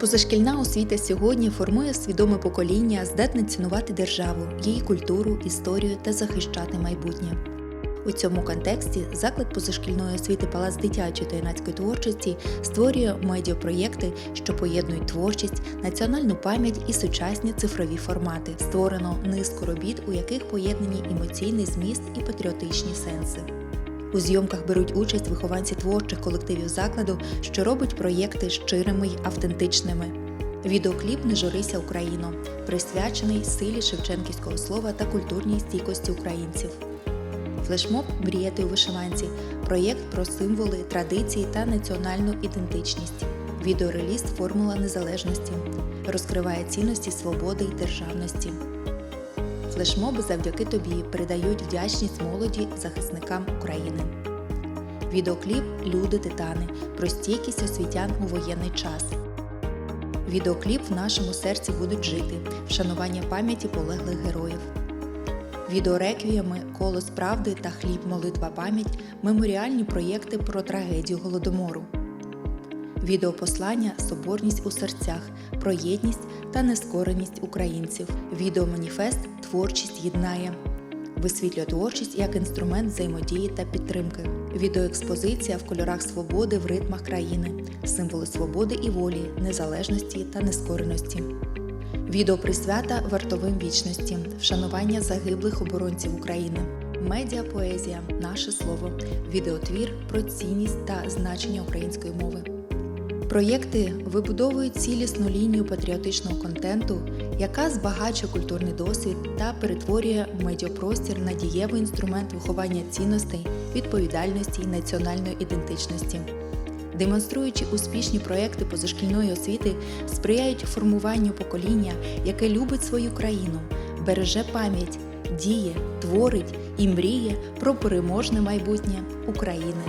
Позашкільна освіта сьогодні формує свідоме покоління, здатне цінувати державу, її культуру, історію та захищати майбутнє. У цьому контексті заклад позашкільної освіти Палац дитячої та юнацької творчості створює медіапроєкти, що поєднують творчість, національну пам'ять і сучасні цифрові формати. Створено низку робіт, у яких поєднані емоційний зміст і патріотичні сенси. У зйомках беруть участь вихованці творчих колективів закладу, що робить проєкти щирими й автентичними. Відеокліп Не журися Україно присвячений силі шевченківського слова та культурній стійкості українців. Флешмоб Мріяти у вишиванці проєкт про символи, традиції та національну ідентичність. Відеореліз Формула незалежності розкриває цінності свободи й державності. Флешмоби завдяки тобі передають вдячність молоді захисникам України. Відеокліп Люди Титани про стійкість освітян у воєнний час. Відеокліп в нашому серці будуть жити. Вшанування пам'яті полеглих героїв. Відеореквіями Колос правди та Хліб, молитва пам'ять меморіальні проєкти про трагедію голодомору. Відеопослання Соборність у серцях про єдність та нескореність українців. Відеоманіфест Творчість єднає. Висвітлює творчість як інструмент взаємодії та підтримки. Відеоекспозиція в кольорах свободи в ритмах країни, символи свободи і волі, незалежності та нескореності. Відео присвята вартовим вічності, вшанування загиблих оборонців України. Медіапоезія Наше слово, відеотвір про цінність та значення української мови. Проєкти вибудовують цілісну лінію патріотичного контенту, яка збагачує культурний досвід та перетворює медіапростір на дієвий інструмент виховання цінностей, відповідальності і національної ідентичності. Демонструючи успішні проекти позашкільної освіти, сприяють формуванню покоління, яке любить свою країну, береже пам'ять, діє, творить і мріє про переможне майбутнє України.